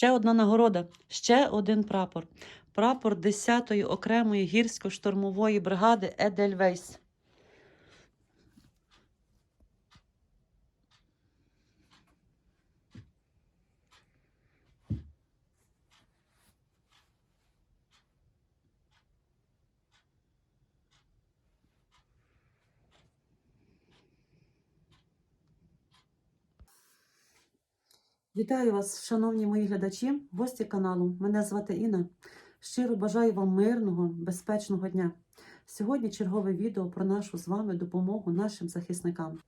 Ще одна нагорода, ще один прапор. Прапор 10-ї окремої гірсько-штурмової бригади Едельвейс. Вітаю вас, шановні мої глядачі, гості каналу. Мене звати Інна. Щиро бажаю вам мирного, безпечного дня. Сьогодні чергове відео про нашу з вами допомогу нашим захисникам,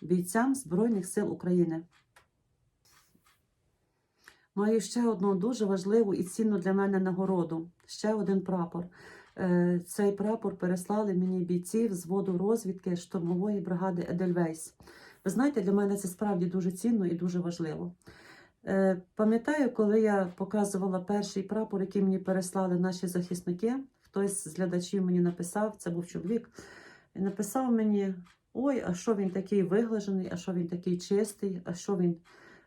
бійцям Збройних сил України. Маю ще одну дуже важливу і цінну для мене нагороду. Ще один прапор. Е, Цей прапор переслали мені бійці взводу розвідки штурмової бригади Едельвейс. Ви знаєте, для мене це справді дуже цінно і дуже важливо. Е, Пам'ятаю, коли я показувала перший прапор, який мені переслали наші захисники, хтось з глядачів мені написав, це був чоловік, і написав мені: ой, а що він такий виглажений, а що він такий чистий, а що він.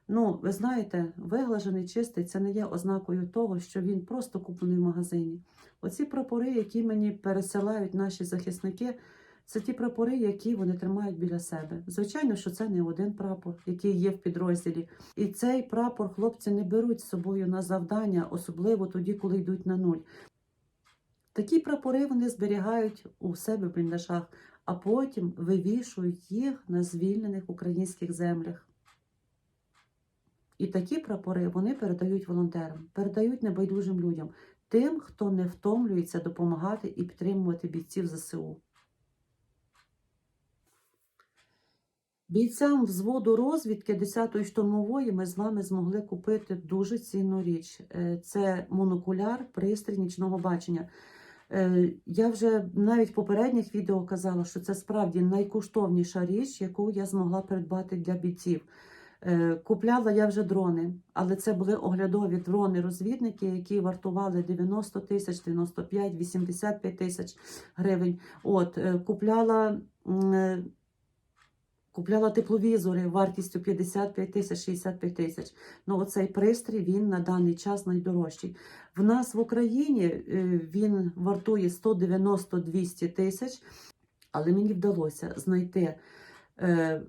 Ну, ви знаєте, виглажений, чистий це не є ознакою того, що він просто куплений в магазині. Оці прапори, які мені пересилають наші захисники, це ті прапори, які вони тримають біля себе. Звичайно, що це не один прапор, який є в підрозділі. І цей прапор хлопці не беруть з собою на завдання, особливо тоді, коли йдуть на нуль. Такі прапори вони зберігають у себе в бліндажах, а потім вивішують їх на звільнених українських землях. І такі прапори вони передають волонтерам, передають небайдужим людям, тим, хто не втомлюється допомагати і підтримувати бійців ЗСУ. Бійцям взводу розвідки 10-ї штурмової ми з вами змогли купити дуже цінну річ. Е, Це монокуляр, пристрій нічного бачення. Е, Я вже навіть в попередніх відео казала, що це справді найкоштовніша річ, яку я змогла придбати для бійців. Е, Купляла я вже дрони, але це були оглядові дрони-розвідники, які вартували 90 тисяч, 95, 85 тисяч гривень. От, купляла. Купляла тепловізори вартістю 55 тисяч 65 тисяч. Ну, оцей пристрій він на даний час найдорожчий. В нас в Україні е, він вартує 190-200 тисяч, але мені вдалося знайти е,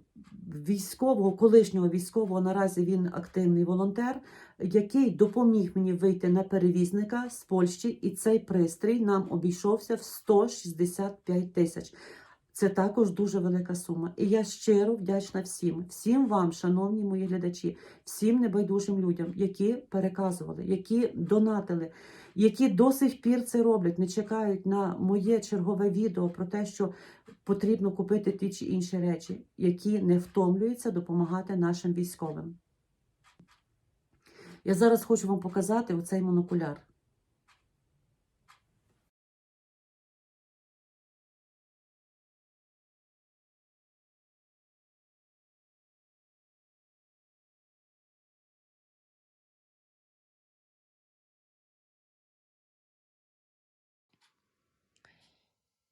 військового, колишнього військового, наразі він активний волонтер, який допоміг мені вийти на перевізника з Польщі, і цей пристрій нам обійшовся в 165 тисяч. Це також дуже велика сума. І я щиро вдячна всім, всім вам, шановні мої глядачі, всім небайдужим людям, які переказували, які донатили, які до сих пір це роблять, не чекають на моє чергове відео про те, що потрібно купити ті чи інші речі, які не втомлюються допомагати нашим військовим. Я зараз хочу вам показати оцей монокуляр.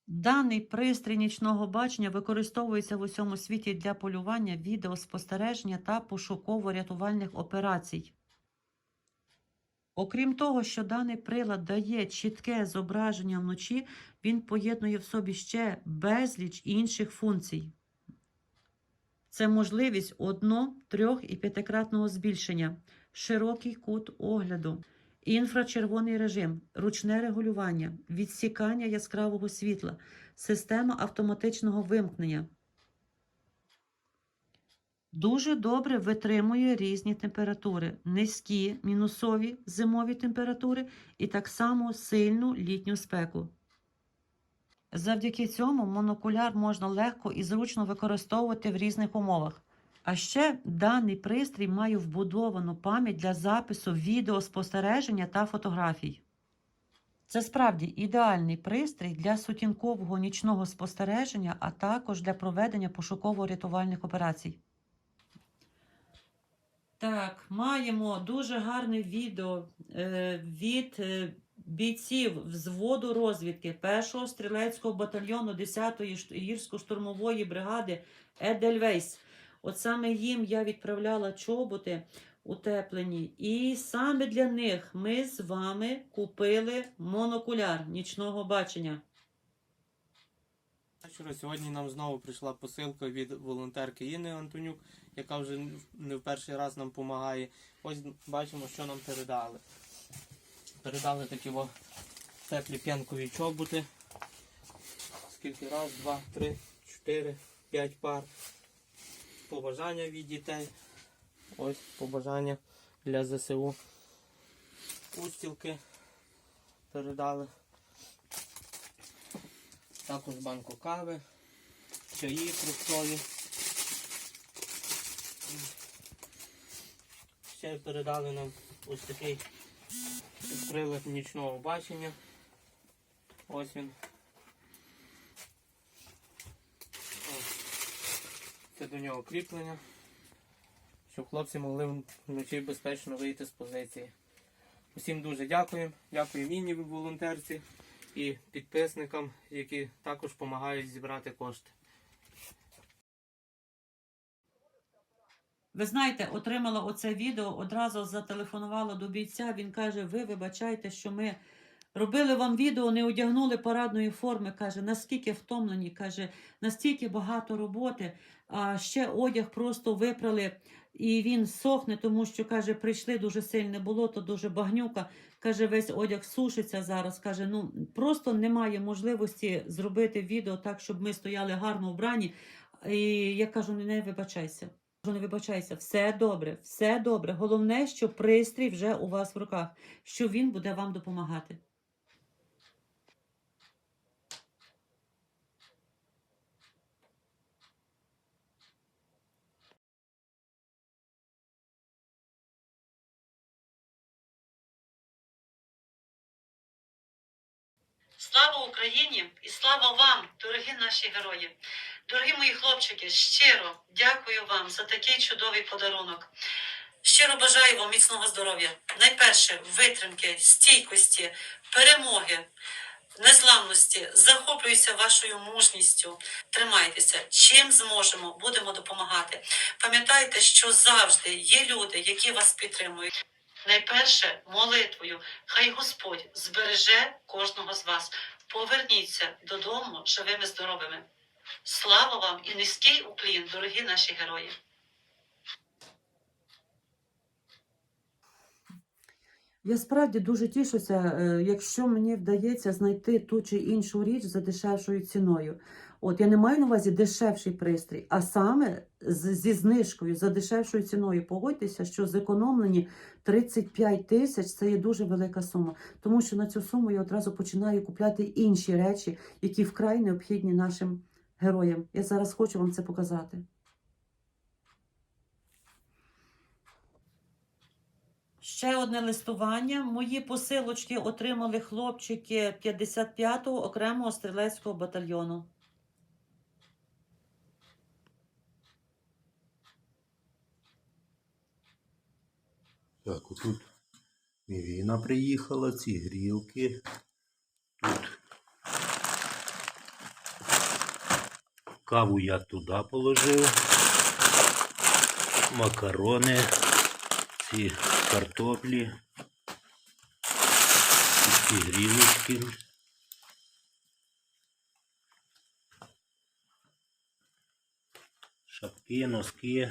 Даний пристрій нічного бачення використовується в усьому світі для полювання, відеоспостереження та пошуково-рятувальних операцій. Окрім того, що даний прилад дає чітке зображення вночі, він поєднує в собі ще безліч інших функцій. Це можливість одно, трьох і п'ятикратного збільшення, широкий кут огляду, інфрачервоний режим, ручне регулювання, відсікання яскравого світла, система автоматичного вимкнення. Дуже добре витримує різні температури: низькі, мінусові зимові температури і так само сильну літню спеку. Завдяки цьому монокуляр можна легко і зручно використовувати в різних умовах. А ще даний пристрій має вбудовану пам'ять для запису відеоспостереження та фотографій. Це справді ідеальний пристрій для сутінкового нічного спостереження, а також для проведення пошуково-рятувальних операцій. Так, маємо дуже гарне відео е, від е, бійців взводу розвідки 1-го стрілецького батальйону 10-ї гірсько-штурмової бригади Едельвейс. От саме їм я відправляла чоботи утеплені. І саме для них ми з вами купили монокуляр нічного бачення. Сьогодні нам знову прийшла посилка від волонтерки Інни Антонюк, яка вже не в перший раз нам допомагає. Ось бачимо, що нам передали. Передали такі о, теплі п'янкові чоботи. Скільки раз, два, три, чотири, п'ять пар. Побажання від дітей. Ось побажання для ЗСУ. Устілки передали. Також банку кави, чаї фруктові. Ще передали нам ось такий прилад нічного бачення. Ось він. Ось. Це до нього кріплення, щоб хлопці могли вночі безпечно вийти з позиції. Усім дуже дякуємо. Дякуємо Інні волонтерці і підписникам, які також допомагають зібрати кошти. Ви знаєте, отримала оце відео, одразу зателефонувала до бійця. Він каже: Ви вибачайте, що ми робили вам відео, не одягнули парадної форми. каже, наскільки втомлені, каже, настільки багато роботи, а ще одяг просто випрали. І він сохне, тому що каже, прийшли дуже сильне болото, дуже багнюка. Каже, весь одяг сушиться зараз. Каже, ну просто немає можливості зробити відео так, щоб ми стояли гарно вбрані. І я кажу, не, вибачайся. Не вибачайся, все добре, все добре. Головне, що пристрій вже у вас в руках, що він буде вам допомагати. Слава Україні і слава вам, дорогі наші герої. Дорогі мої хлопчики, щиро дякую вам за такий чудовий подарунок. Щиро бажаю вам міцного здоров'я. Найперше витримки, стійкості, перемоги, незламності. Захоплююся вашою мужністю. Тримайтеся, чим зможемо, будемо допомагати. Пам'ятайте, що завжди є люди, які вас підтримують. Найперше молитвою. Хай Господь збереже кожного з вас. Поверніться додому живими, здоровими. Слава вам і низький уклін, дорогі наші герої. Я справді дуже тішуся, е, якщо мені вдається знайти ту чи іншу річ за дешевшою ціною. От я не маю на увазі дешевший пристрій, а саме з- зі знижкою за дешевшою ціною. Погодьтеся, що зекономлені 35 тисяч це є дуже велика сума, тому що на цю суму я одразу починаю купляти інші речі, які вкрай необхідні нашим героям. Я зараз хочу вам це показати. Ще одне листування. Мої посилочки отримали хлопчики 55-го окремого стрілецького батальйону. Так, отут Мівіна приїхала, ці грілки. Тут каву я туди положив. Макарони, ці картоплі, ці грілочки. Шапки, носки,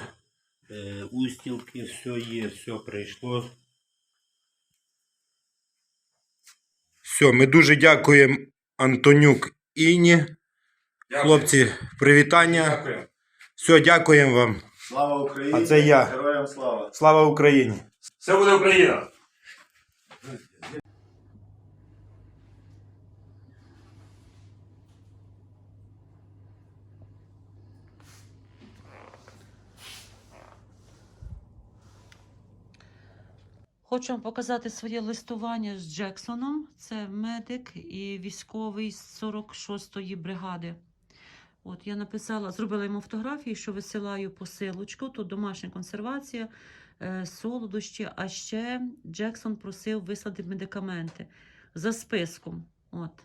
устілки, все є, все прийшло. Все, ми дуже дякуємо Антонюк Іні. Хлопці, привітання. Дякую. Все, дякуємо вам. Слава Україні! А це я. Героям слава! Слава Україні! Все буде Україна! Хочу вам показати своє листування з Джексоном. Це медик і військовий з 46-ї бригади. От я написала, зробила йому фотографії, що висилаю посилочку. Тут домашня консервація, е, солодощі. А ще Джексон просив вислати медикаменти за списком. От.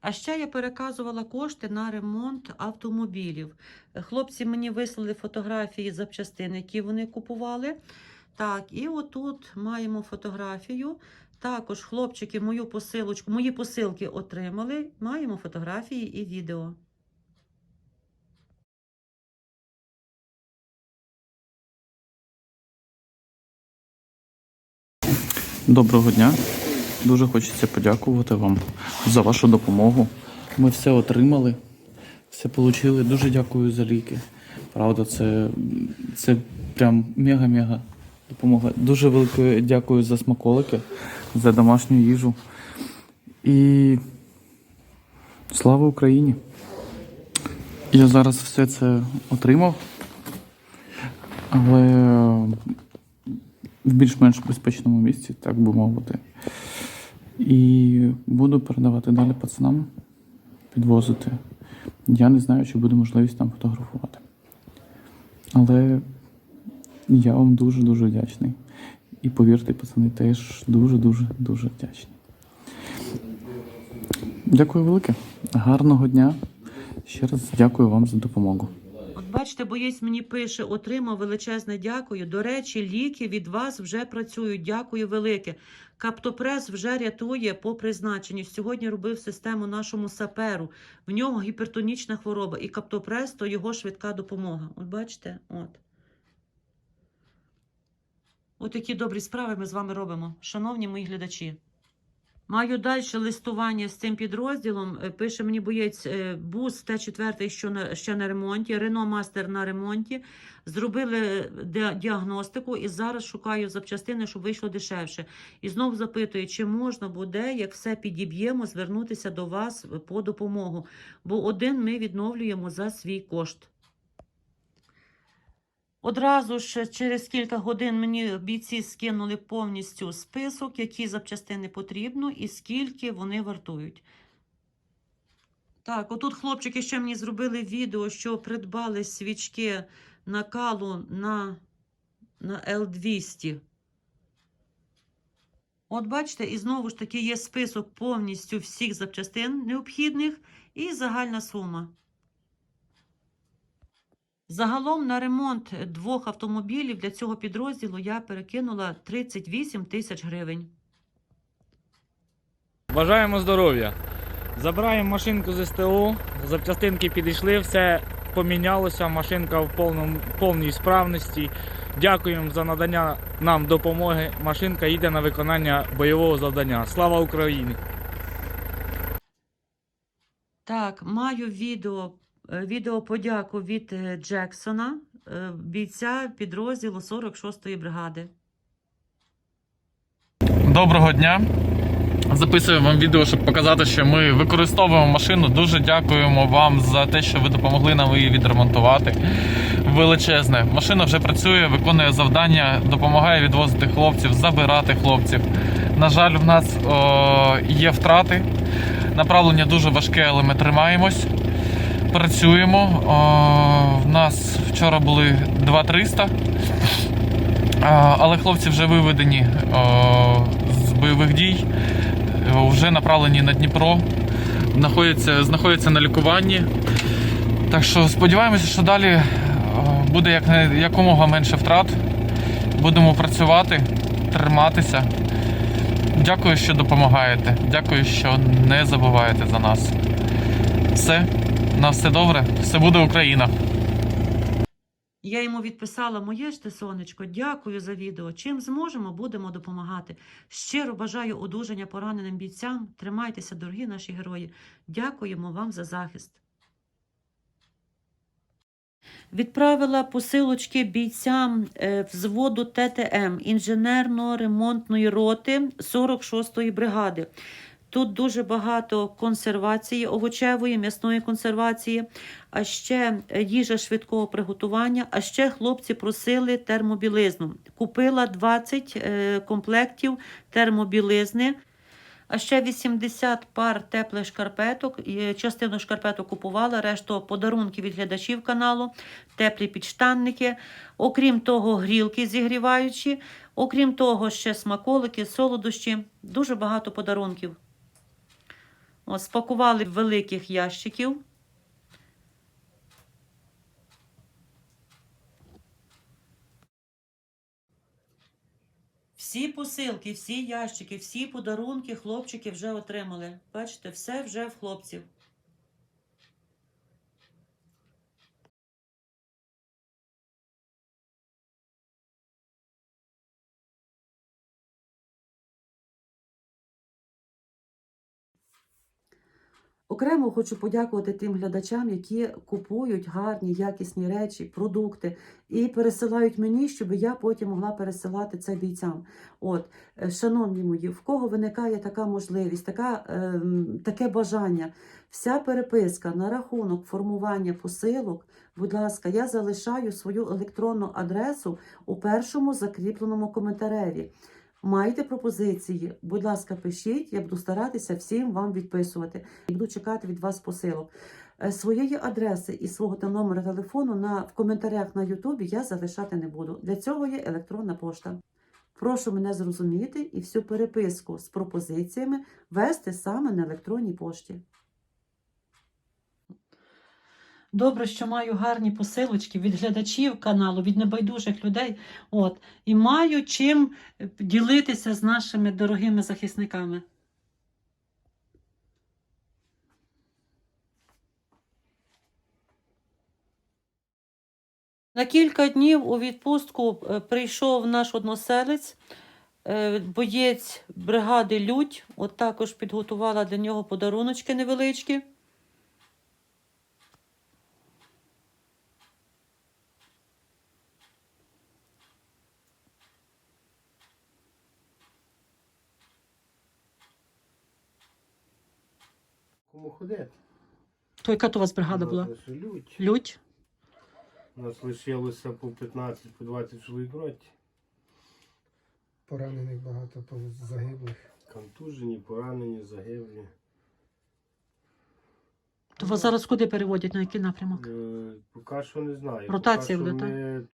А ще я переказувала кошти на ремонт автомобілів. Хлопці мені вислали фотографії запчастин, які вони купували. Так, і отут маємо фотографію. Також хлопчики мою посилочку, мої посилки отримали. Маємо фотографії і відео. Доброго дня. Дуже хочеться подякувати вам за вашу допомогу. Ми все отримали, все отримали. Дуже дякую за ліки. Правда, це, це прям мега-мега допомога. Дуже велике дякую за смаколики, за домашню їжу. І слава Україні! Я зараз все це отримав, але в більш-менш безпечному місці, так би мовити. І буду передавати далі пацанам, підвозити. Я не знаю, чи буде можливість там фотографувати. Але я вам дуже-дуже вдячний. І повірте, пацани, теж дуже-дуже дуже вдячні. Дякую велике. Гарного дня. Ще раз дякую вам за допомогу. От бачите, боєць мені пише, отримав величезне дякую. До речі, ліки від вас вже працюють. Дякую велике. Каптопрес вже рятує по призначенню. Сьогодні робив систему нашому саперу. В нього гіпертонічна хвороба. І каптопрес то його швидка допомога. От бачите, от. От такі добрі справи ми з вами робимо, шановні мої глядачі. Маю далі листування з цим підрозділом. Е, Пише мені боєць е, бус Т4 що на, ще на ремонті, Рено Мастер на ремонті. Зробили діагностику і зараз шукаю запчастини, щоб вийшло дешевше. І знов запитую, чи можна буде, як все підіб'ємо, звернутися до вас по допомогу. Бо один ми відновлюємо за свій кошт. Одразу ж через кілька годин мені бійці скинули повністю список, які запчастини потрібно і скільки вони вартують. Так, отут хлопчики ще мені зробили відео, що придбали свічки накалу на, на L200. От бачите, і знову ж таки є список повністю всіх запчастин необхідних і загальна сума. Загалом на ремонт двох автомобілів для цього підрозділу я перекинула 38 тисяч гривень. Бажаємо здоров'я. Забираємо машинку з СТО, запчастинки підійшли, все помінялося, машинка в повному, повній справності. Дякуємо за надання нам допомоги. Машинка їде на виконання бойового завдання. Слава Україні! Так, маю відео, відео подяку від е, Джексона, е, бійця підрозділу 46-ї бригади. Доброго дня. Записую вам відео, щоб показати, що ми використовуємо машину. Дуже дякуємо вам за те, що ви допомогли нам її відремонтувати. Величезне. Машина вже працює, виконує завдання, допомагає відвозити хлопців, забирати хлопців. На жаль, в нас о, є втрати. Направлення дуже важке, але ми тримаємось. Працюємо. В нас вчора були 2300. А, Але хлопці вже виведені з бойових дій, вже направлені на Дніпро, знаходяться, знаходяться на лікуванні. Так що сподіваємося, що далі буде як, якомога менше втрат. Будемо працювати, триматися. Дякую, що допомагаєте. Дякую, що не забуваєте за нас. Все, на все добре, все буде Україна. Я йому відписала моє ж те сонечко. Дякую за відео. Чим зможемо, будемо допомагати. Щиро бажаю одужання пораненим бійцям. Тримайтеся, дорогі наші герої. Дякуємо вам за захист. Відправила посилочки бійцям е, взводу ТТМ інженерно-ремонтної роти 46-ї бригади. Тут дуже багато консервації, овочевої, м'ясної консервації, а ще е, їжа швидкого приготування, а ще хлопці просили термобілизну. Купила 20 е, комплектів термобілизни. А ще 80 пар теплих шкарпеток. Частину шкарпеток купувала, решту подарунки від глядачів каналу, теплі підштанники. Окрім того, грілки зігріваючі. Окрім того, ще смаколики, солодощі. Дуже багато подарунків. От, спакували великих ящиків. Всі посилки, всі ящики, всі подарунки хлопчики вже отримали. Бачите, все вже в хлопців. Окремо хочу подякувати тим глядачам, які купують гарні, якісні речі, продукти і пересилають мені, щоб я потім могла пересилати це бійцям. От, е, шановні мої, в кого виникає така можливість, така, ем, таке бажання, вся переписка на рахунок формування посилок, будь ласка, я залишаю свою електронну адресу у першому закріпленому коментареві. Маєте пропозиції, будь ласка, пишіть, я буду старатися всім вам відписувати. І буду чекати від вас посилок. Е, Своєї адреси і свого та номера телефону на, в коментарях на Ютубі я залишати не буду. Для цього є електронна пошта. Прошу мене зрозуміти і всю переписку з пропозиціями вести саме на електронній пошті. Добре, що маю гарні посилочки від глядачів каналу, від небайдужих людей. От, і маю чим е, ділитися з нашими дорогими захисниками. На кілька днів у відпустку е, прийшов наш односелець, е, боєць бригади Людь. От також підготувала для нього подаруночки невеличкі. Ходити? То яка то у вас бригада була? Людь. Людь? У нас лишилося по 15 по 20 чоловік роті. Поранених багато по- загиблих. Контужені, поранені, загиблі. То вас зараз куди переводять, на який напрямок? Е, Поки що не знаю. Ротація Поки що буде, ми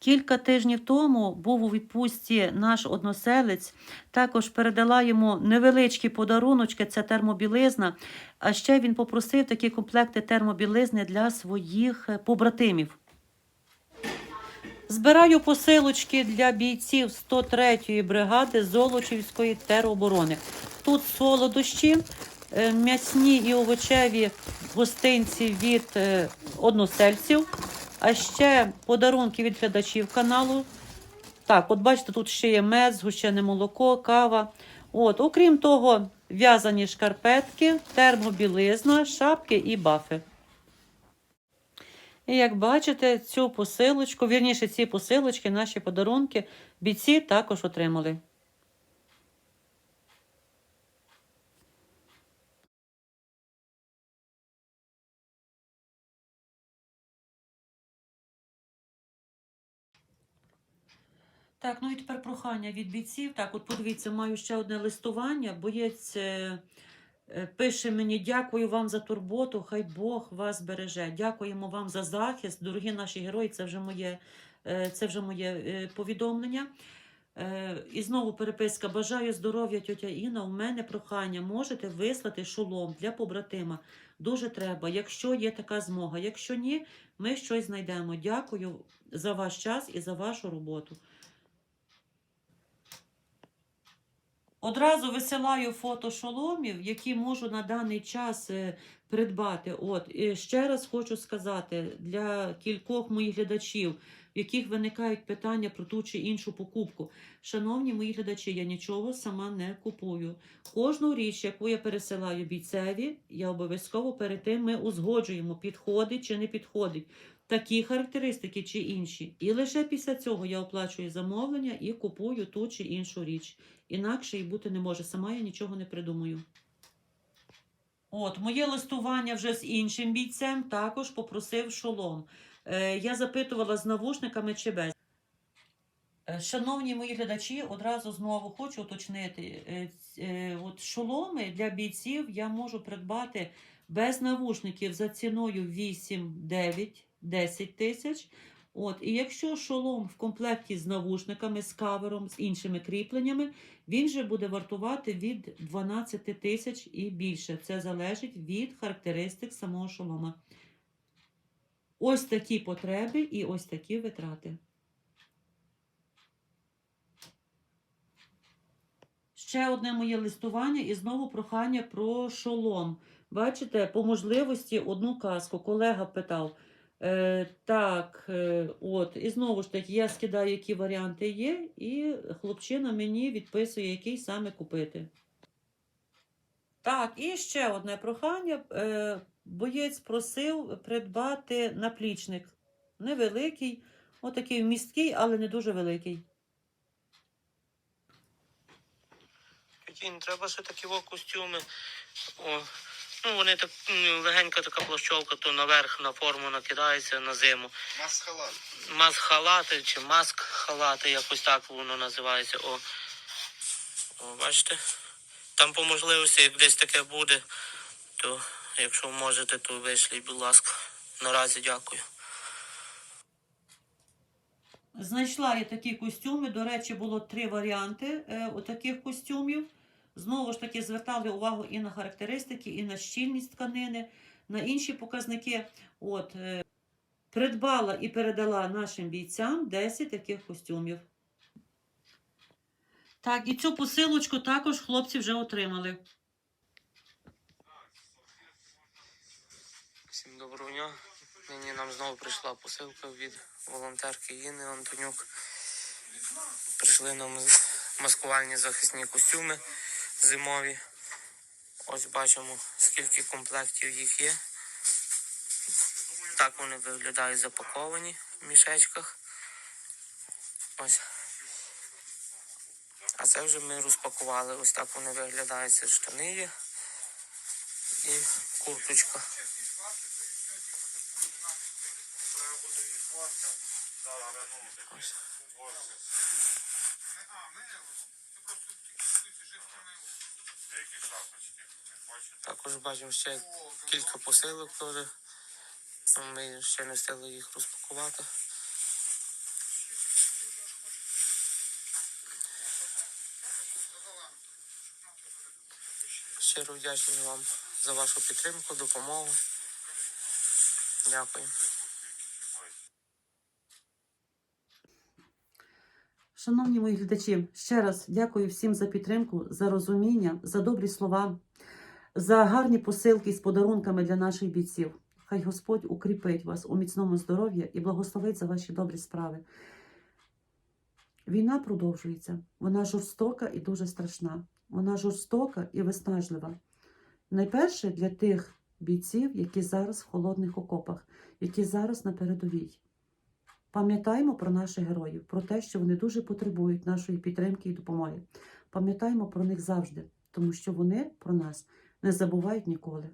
Кілька тижнів тому був у відпустці наш односелець. Також передала йому невеличкі подаруночки, це термобілизна. А ще він попросив такі комплекти термобілизни для своїх е, побратимів. Збираю посилочки для бійців 103-ї бригади Золочівської тероборони. Тут солодощі, е, м'ясні і овочеві гостинці від е, односельців. А ще подарунки від глядачів каналу. Так, от бачите, тут ще є мед, згущене молоко, кава. От, окрім того, в'язані шкарпетки, термобілизна, шапки і бафи. І як бачите, цю посилочку, вірніше, ці посилочки, наші подарунки, бійці також отримали. Так, ну і тепер прохання від бійців. Так, от подивіться, маю ще одне листування. Боєць е, е, пише мені: дякую вам за турботу, хай Бог вас береже. Дякуємо вам за захист. Дорогі наші герої, це вже моє, е, це вже моє повідомлення. І знову переписка. Бажаю здоров'я, тьотя Інна. У мене прохання. Можете вислати шолом для побратима. Дуже треба, якщо є така змога. Якщо ні, ми щось знайдемо. Дякую за ваш час і за вашу роботу. Одразу висилаю фото шоломів, які можу на даний час е, придбати. От і ще раз хочу сказати для кількох моїх глядачів, в яких виникають питання про ту чи іншу покупку. Шановні мої глядачі, я нічого сама не купую. Кожну річ, яку я пересилаю бійцеві, я обов'язково перед тим ми узгоджуємо, підходить чи не підходить. Такі характеристики чи інші. І лише після цього я оплачую замовлення і купую ту чи іншу річ. Інакше і бути не може. Сама я нічого не придумаю. От, моє листування вже з іншим бійцем також попросив шолом. Е, я запитувала з навушниками чи без. Е, Шановні мої глядачі, одразу знову хочу уточнити. Е, е, От шоломи для бійців я можу придбати без навушників за ціною 8, 9, 10 тисяч. От, і якщо шолом в комплекті з навушниками, з кавером, з іншими кріпленнями, він же буде вартувати від 12 тисяч і більше. Це залежить від характеристик самого шолома. Ось такі потреби і ось такі витрати. Ще одне моє листування і знову прохання про шолом. Бачите, по можливості одну казку. Колега питав. Е, так, е, от, і знову ж таки, я скидаю, які варіанти є, і хлопчина мені відписує, який саме купити. Так, і ще одне прохання. Е, боєць просив придбати наплічник. Невеликий, отакий місткий, але не дуже великий. Тінь, треба ще такі костюми. О, ну вони так м, легенька така плащовка, то наверх на форму накидається на зиму. Маск-халати чи маск-халати, якось так воно називається. О. О, бачите? Там по можливості, як десь таке буде, то якщо можете, то вишліть, будь ласка. Наразі дякую. Знайшла я такі костюми. До речі, було три варіанти е, отаких костюмів. Знову ж таки, звертали увагу і на характеристики, і на щільність тканини, на інші показники. От, е, придбала і передала нашим бійцям 10 таких костюмів. Так, і цю посилочку також хлопці вже отримали. Всім доброго дня. Нині нам знову прийшла посилка від волонтерки Інни Антонюк. Прийшли нам маскувальні захисні костюми зимові. Ось бачимо, скільки комплектів їх є. Так вони виглядають запаковані в мішечках. Ось. А це вже ми розпакували. Ось так вони виглядають. Це штани є і курточка. Ось. Також бачимо ще кілька посилок теж. Ми ще не встигли їх розпакувати. Щиро вдячний вам за вашу підтримку, допомогу. Дякую. Шановні мої глядачі, ще раз дякую всім за підтримку, за розуміння, за добрі слова, за гарні посилки з подарунками для наших бійців. Хай Господь укріпить вас у міцному здоров'ї і благословить за ваші добрі справи. Війна продовжується. Вона жорстока і дуже страшна. Вона жорстока і виснажлива. Найперше для тих бійців, які зараз в холодних окопах, які зараз на передовій. Пам'ятаємо про наших героїв, про те, що вони дуже потребують нашої підтримки і допомоги. Пам'ятаємо про них завжди, тому що вони про нас не забувають ніколи.